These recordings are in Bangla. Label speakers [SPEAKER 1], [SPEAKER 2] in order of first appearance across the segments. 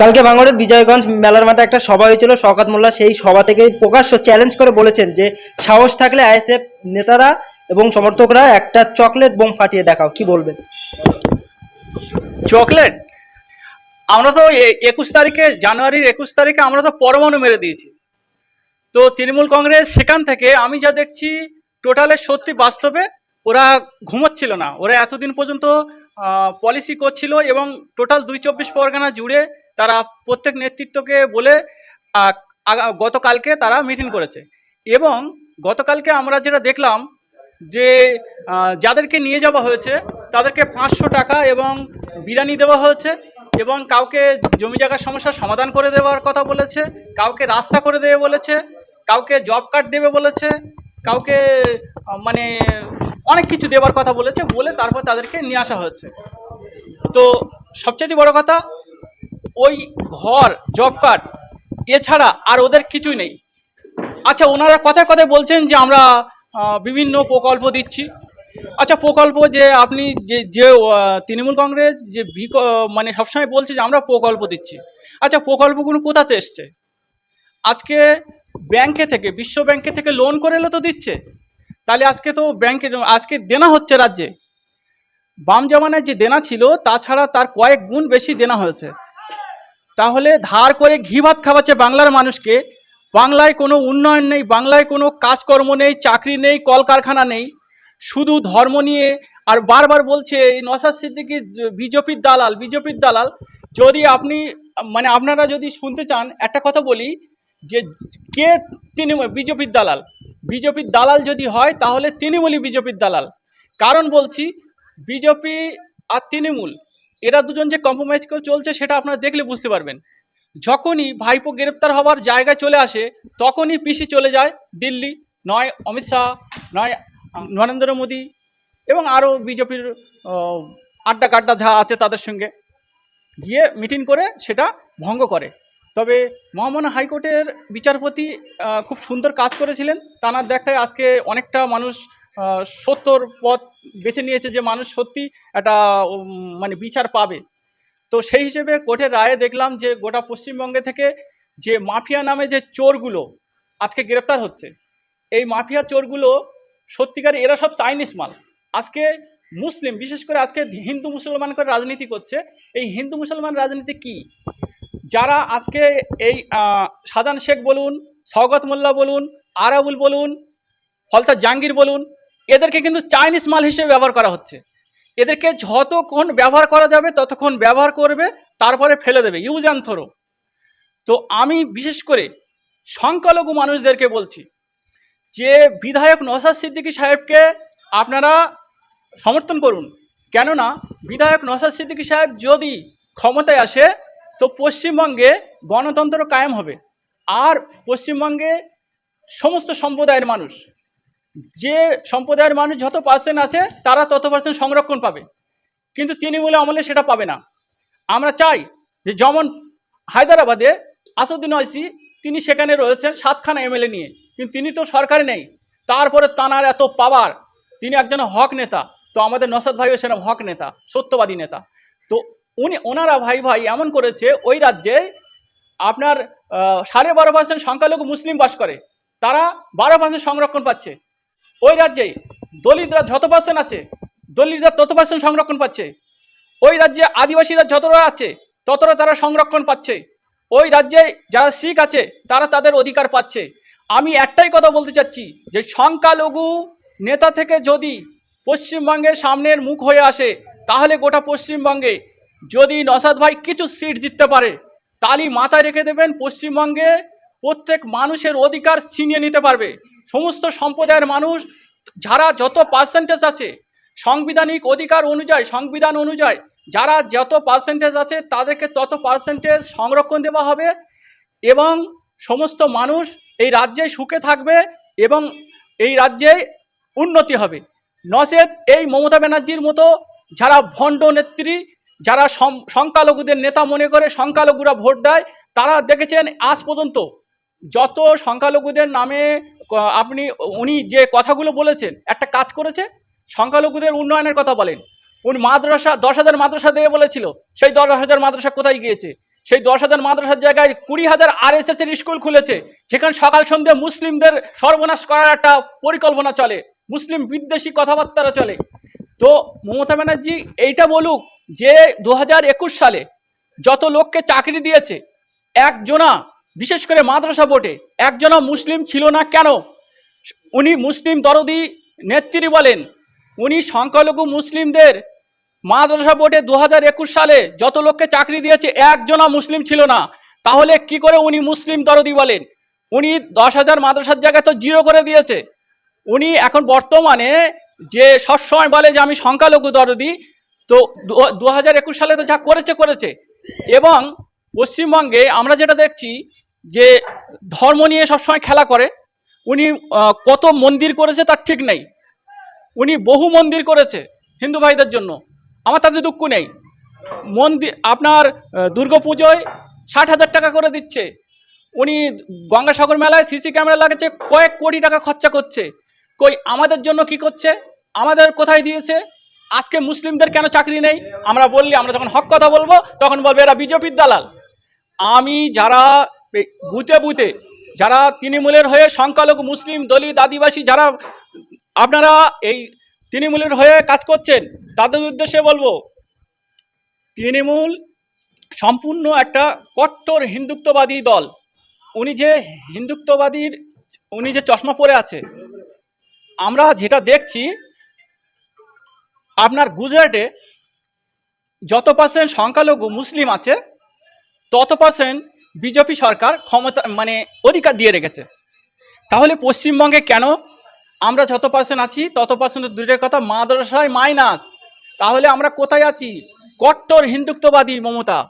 [SPEAKER 1] কালকে ভাঙড়ের বিজয়গঞ্জ মেলার মাঠে একটা সভা হয়েছিল, শওকাত মোল্লা সেই সভা থেকে প্রকাশ্য চ্যালেঞ্জ করে বলেছেন যে সাহস থাকলে আইএসএফ নেতারা এবং সমর্থকরা একটা চকলেট বোম ফাটিয়ে দেখাও, কি বলবেন?
[SPEAKER 2] চকলেট আমরা তো একুশ তারিখে, জানুয়ারির একুশ তারিখে আমরা তো পরমাণু মেরে দিয়েছি। তো তৃণমূল কংগ্রেস সেখান থেকে আমি যা দেখছি টোটালে সত্যি বাস্তবে ওরা ঘুমোচ্ছিল না। ওরা এতদিন পর্যন্ত পলিসি করছিল এবং টোটাল দুই চব্বিশ পরগনা জুড়ে তারা প্রত্যেক নেতৃত্বকে বলে গতকালকে তারা মিটিং করেছে। এবং গতকালকে আমরা যেটা দেখলাম যে যাদেরকে নিয়ে যাওয়া হয়েছে, তাদেরকে পাঁচশো টাকা এবং বিরিয়ানি দেওয়া হয়েছে এবং কাউকে জমি জায়গার সমস্যার সমাধান করে দেওয়ার কথা বলেছে, কাউকে রাস্তা করে দেবে বলেছে, কাউকে জব কার্ড দেবে বলেছে, কাউকে মানে অনেক কিছু দেওয়ার কথা বলেছে, বলে তারপর তাদেরকে নিয়ে আসা হয়েছে। তো সবচেয়ে বড় কথা ওই ঘর জব কার্ড এছাড়া আর ওদের কিছুই নেই। আচ্ছা ওনারা কথায় কথায় বলছেন যে আমরা বিভিন্ন প্রকল্প দিচ্ছি। আচ্ছা প্রকল্প যে আপনি যে যে তৃণমূল কংগ্রেস যে বিক- মানে সবসময় বলছে যে আমরা প্রকল্প দিচ্ছি। আচ্ছা প্রকল্পগুলো কোথাতে এসছে? আজকে ব্যাংকে থেকে, বিশ্ব ব্যাংকে থেকে লোন করে এলে তো দিচ্ছে। তাহলে আজকে তো ব্যাংকে আজকে দেনা হচ্ছে রাজ্যে। বাম জামানায় যে দেনা ছিল, তাছাড়া তার কয়েক গুণ বেশি দেনা হয়েছে। তাহলে ধার করে ঘি ভাত খাওয়াচ্ছে বাংলার মানুষকে। বাংলায় কোনো উন্নয়ন নেই, বাংলায় কোনো কাজকর্ম নেই, চাকরি নেই, কলকারখানা নেই। শুধু ধর্ম নিয়ে, আর বারবার বলছে এই নসাদ সিদ্দিকি বিজেপির দালাল বিজেপির দালাল। যদি আপনি মানে আপনারা যদি শুনতে চান, একটা কথা বলি যে কে তৃণমূল, বিজেপির দালাল? বিজেপির দালাল যদি হয়, তাহলে তৃণমূলই বিজেপির দালাল। কারণ বলছি, বিজেপি আর তৃণমূল এরা দুজন যে কম্প্রোমাইজ করে চলছে সেটা আপনারা দেখলে বুঝতে পারবেন। যখনই ভাইপো গ্রেপ্তার হওয়ার জায়গায় চলে আসে, তখনই পিসি চলে যায় দিল্লি, নয় অমিত শাহ, নয় নরেন্দ্র মোদী এবং আরও বিজেপির আড্ডা কাড্ডা যা আছে তাদের সঙ্গে গিয়ে মিটিং করে সেটা ভঙ্গ করে। তবে মহামান্য হাইকোর্টের বিচারপতি খুব সুন্দর কাজ করেছিলেন। তানার দেখায় আজকে অনেকটা মানুষ সত্যর পথ বেছে নিয়েছে যে মানুষ সত্যি একটা মানে বিচার পাবে। তো সেই হিসেবে কোর্টের রায়ে দেখলাম যে গোটা পশ্চিমবঙ্গে থেকে যে মাফিয়া নামে যে চোরগুলো আজকে গ্রেপ্তার হচ্ছে, এই মাফিয়া চোরগুলো সত্যিকার এরা সব চাইনিজ মাল। আজকে মুসলিম, বিশেষ করে আজকে হিন্দু মুসলমান করে রাজনীতি করছে, এই হিন্দু মুসলমান রাজনীতি কি? যারা আজকে এই শাহজাহান শেখ বলুন, সওগত মোল্লা বলুন, আরাবুল বলুন ফলতা জাহাঙ্গীর বলুন এদেরকে কিন্তু চাইনিজ মাল হিসেবে ব্যবহার করা হচ্ছে। এদেরকে যতক্ষণ ব্যবহার করা যাবে, ততক্ষণ ব্যবহার করবে, তারপরে ফেলে দেবে। ইউজ অ্যান্ড থ্রো তো আমি বিশেষ করে সংখ্যালঘু মানুষদেরকে বলছি, যে বিধায়ক নসাদ সিদ্দিকী সাহেবকে আপনারা সমর্থন করুন। কেননা, বিধায়ক নসাদ সিদ্দিকী সাহেব যদি ক্ষমতায় আসে, তো পশ্চিমবঙ্গে গণতন্ত্র কায়েম হবে। আর পশ্চিমবঙ্গে সমস্ত সম্প্রদায়ের মানুষ যে সম্প্রদায়ের মানুষ যত পার্সেন্ট আছে, তারা তত পার্সেন্ট সংরক্ষণ পাবে। কিন্তু তিনি তৃণমূল আমলে সেটা পাবে না। আমরা চাই যে যেমন হায়দ্রাবাদে আসাদুদ্দিন ঐসি তিনি সেখানে রয়েছেন সাতখানা এমএলএ নিয়ে। কিন্তু তিনি তো সরকারে নেই। তারপরে তানার এত পাওয়ার তিনি একজন হক নেতা। তো আমাদের নসাদ ভাইও সেরকম হক নেতা, সত্যবাদী নেতা। তো উনি, ওনারা ভাই ভাই এমন করেছে, ওই রাজ্যে আপনার সাড়ে বারো পার্সেন্ট সংখ্যালঘু মুসলিম বাস করে। তারা বারো পার্সেন্ট সংরক্ষণ পাচ্ছে। ওই রাজ্যে দলিতরা যত পার্সেন্ট আছে, দলিতরা তত পার্সেন্ট সংরক্ষণ পাচ্ছে। ওই রাজ্যে আদিবাসীরা যতটা আছে ততটা তারা সংরক্ষণ পাচ্ছে। ওই রাজ্যে যারা শিখ আছে, তারা তাদের অধিকার পাচ্ছে। আমি একটাই কথা বলতে চাচ্ছি যে সংখ্যালঘু নেতা থেকে যদি পশ্চিমবঙ্গের সামনের মুখ হয়ে আসে, তাহলে গোটা পশ্চিমবঙ্গে যদি নসাদ ভাই কিছু সিট জিততে পারে, তালি মাথায় রেখে দেবেন, পশ্চিমবঙ্গে প্রত্যেক মানুষের অধিকার ছিনিয়ে নিতে পারবে। সমস্ত সম্প্রদায়ের মানুষ যারা যত পার্সেন্টেজ আছে, সাংবিধানিক অধিকার অনুযায়ী, সংবিধান অনুযায়ী, যারা যত পার্সেন্টেজ আছে, তাদেরকে তত পার্সেন্টেজ সংরক্ষণ দেওয়া হবে এবং সমস্ত মানুষ এই রাজ্যে সুখে থাকবে এবং এই রাজ্যে উন্নতি হবে। নসেদ এই মমতা ব্যানার্জির মতো যারা ভণ্ড নেত্রী, যারা সংখ্যালঘুদের নেতা মনে করে সংখ্যালঘুরা ভোট দেয়, তারা দেখেছেন আজ পর্যন্ত যত সংখ্যালঘুদের নামে আপনি, উনি যে কথাগুলো বলেছেন, একটা কাজ করেছে, সংখ্যালঘুদের উন্নয়নের কথা বলেন। উনি মাদ্রাসা, দশ হাজার মাদ্রাসা দেবে বলেছিল, সেই দশ হাজার মাদ্রাসা কোথায় গিয়েছে? সেই দশ হাজার মাদ্রাসার জায়গায় কুড়ি হাজার আর এস এর স্কুল খুলেছে, যেখানে সকাল সন্ধ্যে মুসলিমদের সর্বনাশ করার একটা পরিকল্পনা চলে, মুসলিম বিদ্বেষী কথাবার্তারা চলে। তো মমতা ব্যানার্জি, এইটা বলুক যে দু হাজার একুশ সালে যত লোককে চাকরি দিয়েছে, একজনা বিশেষ করে মাদ্রাসা বোর্ডে। একজনা মুসলিম ছিল না কেন? উনি মুসলিম দরদি নেত্রী বলেন, উনি সংখ্যালঘু মুসলিমদের মাদ্রাসা বোর্ডে দু হাজার একুশ সালে যত লোককে চাকরি দিয়েছে একজনা মুসলিম ছিল না। তাহলে কি করে উনি মুসলিম দরদি বলেন? উনি দশ হাজার মাদ্রাসার জায়গায় তো জিরো করে দিয়েছে। উনি এখন বর্তমানে যে সবসময় বলে যে আমি সংখ্যালঘু দরদি, তো দু হাজার একুশ সালে তো যা করেছে করেছে। এবং পশ্চিমবঙ্গে আমরা যেটা দেখছি যে ধর্ম নিয়ে সবসময় খেলা করে উনি কত মন্দির করেছে তার ঠিক নেই। উনি বহু মন্দির করেছে হিন্দু ভাইদের জন্য। আমার তাতে দুঃখ নেই। মন্দির আপনার আহ, দুর্গাপুজোয় ষাট হাজার টাকা করে দিচ্ছে। উনি গঙ্গাসাগর মেলায় সিসি ক্যামেরা লাগাচ্ছে কয়েক কোটি টাকা খরচা করছে। কই আমাদের জন্য কি করছে? আমাদের কোথায় দিয়েছে? আজকে মুসলিমদের কেন চাকরি নেই? আমরা বললি আমরা যখন হক কথা বলব তখন বলবে এরা বিজেপির দালাল। আমি যারা বুথে বুথে যারা তৃণমূলের হয়ে সংখ্যালঘু, মুসলিম, দলিত, আদিবাসী যারা আপনারা এই তৃণমূলের হয়ে কাজ করছেন, তাদের উদ্দেশ্যে বলব, তৃণমূল সম্পূর্ণ একটা কট্টর হিন্দুত্ববাদী দল। উনি যে হিন্দুত্ববাদীর, উনি যে চশমা পরে আছে, আমরা যেটা দেখছি, আপনার গুজরাটে যত পার্সেন্ট সংখ্যালঘু, মুসলিম আছে, তত পার্সেন্ট বিজেপি সরকার ক্ষমতা মানে অধিকার দিয়ে রেখেছে। তাহলে পশ্চিমবঙ্গে কেন আমরা যত পার্সেন্ট আছি, তত পার্সেন্ট দূরের কথা মাদ্রাসায় মাইনাস তাহলে আমরা কোথায় আছি? কট্টর হিন্দুত্ববাদী মমতা,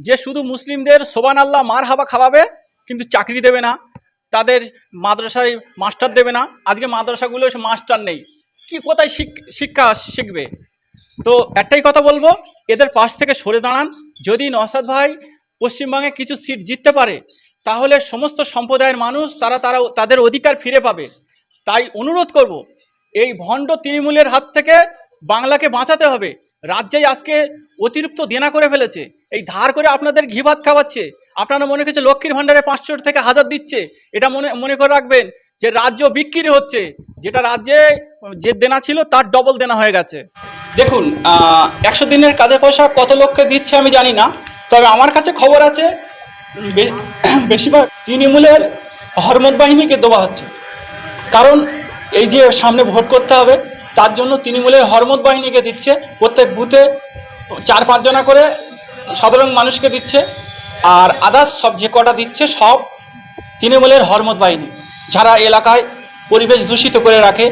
[SPEAKER 2] যে শুধু মুসলিমদের সোবান আল্লাহ মার হাবা খাওয়াবে, কিন্তু চাকরি দেবে না। তাদের মাদ্রাসায় মাস্টার দেবে না। আজকে মাদ্রাসাগুলো মাস্টার নেই। কি কোথায় শিক- শিক্ষা শিখবে? তো একটাই কথা বলব, এদের পাশ থেকে সরে দাঁড়ান। যদি নসাদ ভাই পশ্চিমবঙ্গে কিছু সিট জিততে পারে, তাহলে সমস্ত সম্প্রদায়ের মানুষ তারা তারা তাদের অধিকার ফিরে পাবে। তাই অনুরোধ করব, এই ভণ্ড তৃণমূলের হাত থেকে বাংলাকে বাঁচাতে হবে। রাজ্যেই আজকে অতিরিক্ত দেনা করে ফেলেছে। এই ধার করে আপনাদের ঘি ভাত খাওয়াচ্ছে। আপনারা মনে করছে লক্ষ্মীর ভাণ্ডারে পাঁচশো থেকে হাজার দিচ্ছে। এটা মনে মনে করে রাখবেন যে রাজ্য বিক্রি হচ্ছে। যেটা রাজ্যে যে দেনা ছিল তার ডবল দেনা হয়ে গেছে। দেখুন একশো দিনের কাজের পয়সা কত লোককে দিচ্ছে আমি জানি না। তবে আমার কাছে খবর আছে বেশিরভাগ তৃণমূলের হরমত বাহিনীকে দেওয়া হচ্ছে। কারণ এই যে সামনে ভোট করতে হবে, তার জন্য তৃণমূলের হরমত বাহিনীকে দিচ্ছে, প্রত্যেক বুথে চার পাঁচজনা করে সাধারণ মানুষকে দিচ্ছে, আর আদার্স সব যে কটা দিচ্ছে সব তৃণমূলের হরমত বাহিনী, যারা এলাকায় পরিবেশ দূষিত করে রাখে।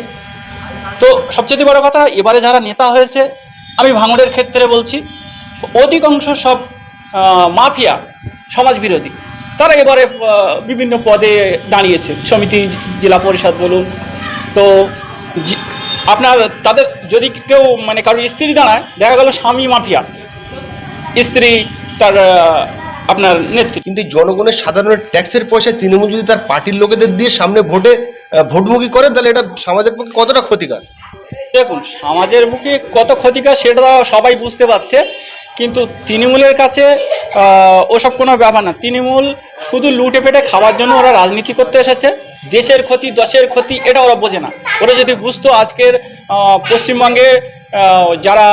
[SPEAKER 2] তো সবচেয়ে বড় কথা, এবারে যারা নেতা হয়েছে, আমি ভাঙড়ের ক্ষেত্রে বলছি, অধিকাংশ সব মাফিয়া সমাজ বিরোধী তারা এবারে বিভিন্ন পদে দাঁড়িয়েছে সমিতি জেলা পরিষদ বলুন। তো আপনার তাদের যদি কেউ মানে কারোর স্ত্রী দাঁড়ায় দেখা গেল স্বামী মাফিয়া। স্ত্রী তার আপনার নেত্রী।
[SPEAKER 3] কিন্তু জনগণের সাধারণের ট্যাক্সের পয়সা তৃণমূল যদি তার পার্টির লোকেদের দিয়ে সামনে ভোটে ভোটমুখী করেন তাহলে এটা সমাজের পক্ষে কতটা ক্ষতিকর?
[SPEAKER 2] দেখুন সমাজের মুখে কত ক্ষতিকর সেটা সবাই বুঝতে পারছে। কিন্তু তৃণমূলের কাছে ওসব কোনো ব্যাপার না। তৃণমূল শুধু লুটে পেটে খাওয়ার জন্য ওরা রাজনীতি করতে এসেছে। দেশের ক্ষতি, দশের ক্ষতি, এটা ওরা বোঝে না। ওরা যদি বুঝতো আজকের পশ্চিমবঙ্গে যারা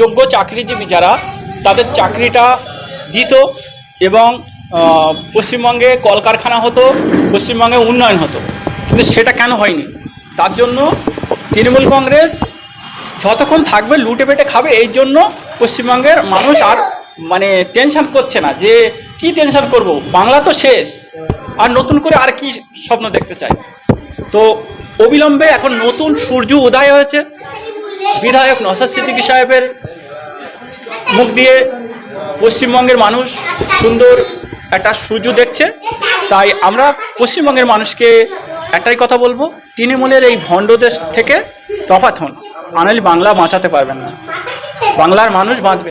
[SPEAKER 2] যোগ্য চাকরিজীবী যারা, তাদের চাকরিটা দিত এবং পশ্চিমবঙ্গে কলকারখানা হতো, পশ্চিমবঙ্গে উন্নয়ন হতো। কিন্তু সেটা কেন হয়নি? তার জন্য তৃণমূল কংগ্রেস যতক্ষণ থাকবে, লুটে পেটে খাবে, এই জন্য পশ্চিমবঙ্গের মানুষ আর মানে টেনশন করছে না যে কি টেনশন করব? বাংলা তো শেষ। আর নতুন করে আর কি স্বপ্ন দেখতে চাই? তো অবিলম্বে এখন নতুন সূর্য উদয় হয়েছে। বিধায়ক নসাদ সিদ্দিকী সাহেবের মুখ দিয়ে পশ্চিমবঙ্গের মানুষ সুন্দর একটা সূর্য দেখছে। তাই আমরা পশ্চিমবঙ্গের মানুষকে একটাই কথা বলব, তৃণমূলের এই ভণ্ড দেশ থেকে তফাৎ হন। আনালি বাংলা বাঁচাতে পারবেন না। বাংলার মানুষ বাঁচবে।